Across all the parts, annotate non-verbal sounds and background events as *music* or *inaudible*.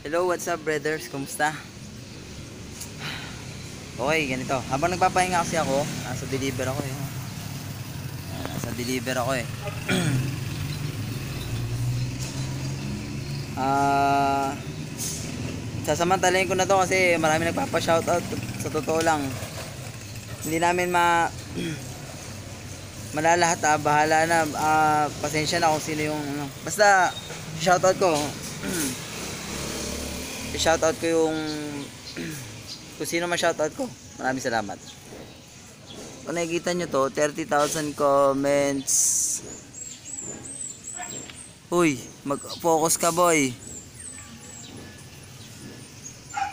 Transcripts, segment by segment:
Hello, what's up brothers? Kumusta? Okay, ganito. Habang nagpapahinga kasi ako, nasa deliver ako eh. Nasa deliver ako eh. *clears throat* Ah, sasamantalayin ko na to kasi marami nagpapa-shoutout sa totoo lang. Hindi namin ma *clears throat* malalahat ah, bahala na ah, pasensya na kung sino yung ano. basta shoutout ko *clears throat* shoutout ko yung *clears throat* kung sino man shoutout ko maraming salamat kung nakikita nyo to 30,000 comments Uy, mag-focus ka boy.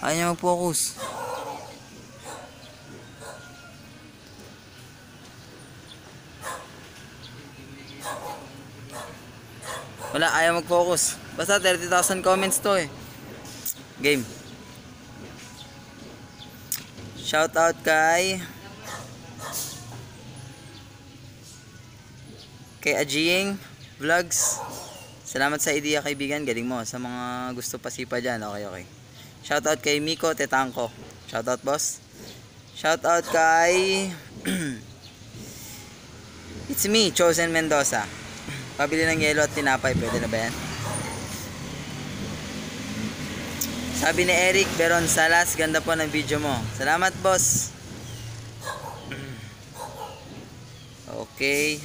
Ayaw niya mag-focus. Wala, ayaw mag-focus. Basta 30,000 comments to eh. Game. Shout out kay kay Ajing Vlogs. Salamat sa idea kaibigan, galing mo. Sa mga gusto pasipa dyan, okay okay. Shout out kay Miko Tetangko. Shout out boss. Shout out kay *clears throat* It's me, Chosen Mendoza. *clears throat* Pabili ng yelo at tinapay, pwede na ba yan? Sabi ni Eric Beron Salas, ganda po ng video mo. Salamat boss. Okay.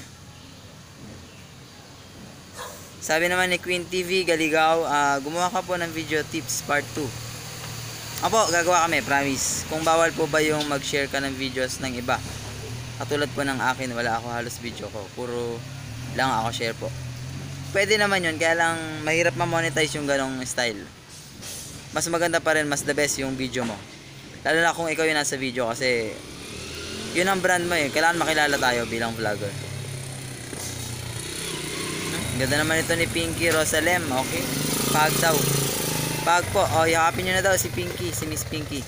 Sabi naman ni Queen TV Galigaw, ah, gumawa ka po ng video tips part 2. Apo, gagawa kami, promise. Kung bawal po ba yung mag-share ka ng videos ng iba. Katulad po ng akin, wala ako halos video ko. Puro lang ako share po. Pwede naman yun, kaya lang mahirap ma-monetize yung ganong style. Mas maganda pa rin, mas the best yung video mo. Lalo na kung ikaw yung nasa video kasi yun ang brand mo eh. Kailangan makilala tayo bilang vlogger. Ganda naman ito ni Pinky Rosalem. Okay. Pag daw. Pag po. Oh, yakapin na daw si Pinky. Si Miss Pinky.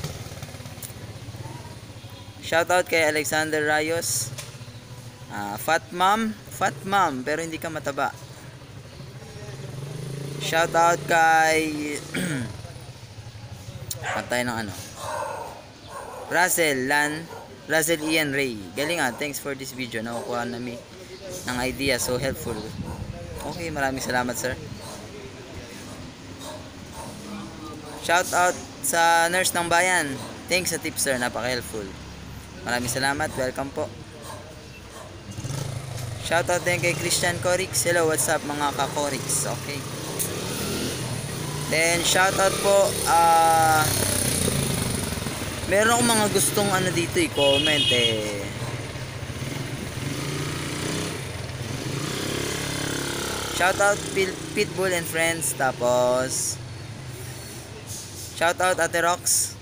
Shoutout kay Alexander Rayos. Ah, fat mom. Fat mom. Pero hindi ka mataba. Shoutout kay... *clears throat* Patay ng ano. Russell Lan. Russell Ian Ray. Galing ah. Thanks for this video. Nakukuha namin ng idea. So helpful. Okay, maraming salamat sir. Shout out sa nurse ng bayan. Thanks sa tip sir, napaka-helpful. Maraming salamat, welcome po. Shout out din kay Christian Corix. Hello, what's up mga ka-Corix? Okay. Then shout out po ah Meron akong mga gustong ano dito i-comment eh. Shoutout Pil- Pitbull and Friends. Tapos, shoutout Ate Rox.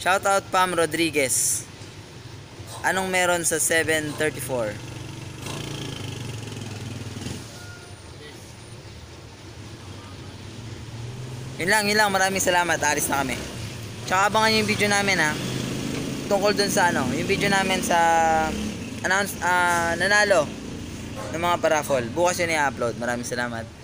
Shoutout Pam Rodriguez. Anong meron sa 734? Yun lang, yun lang. Maraming salamat. Alis na kami. Tsaka abangan yung video namin ha. Tungkol dun sa ano, yung video namin sa announce, ah, nanalo ng mga paraffle. Bukas yun i-upload. Maraming salamat.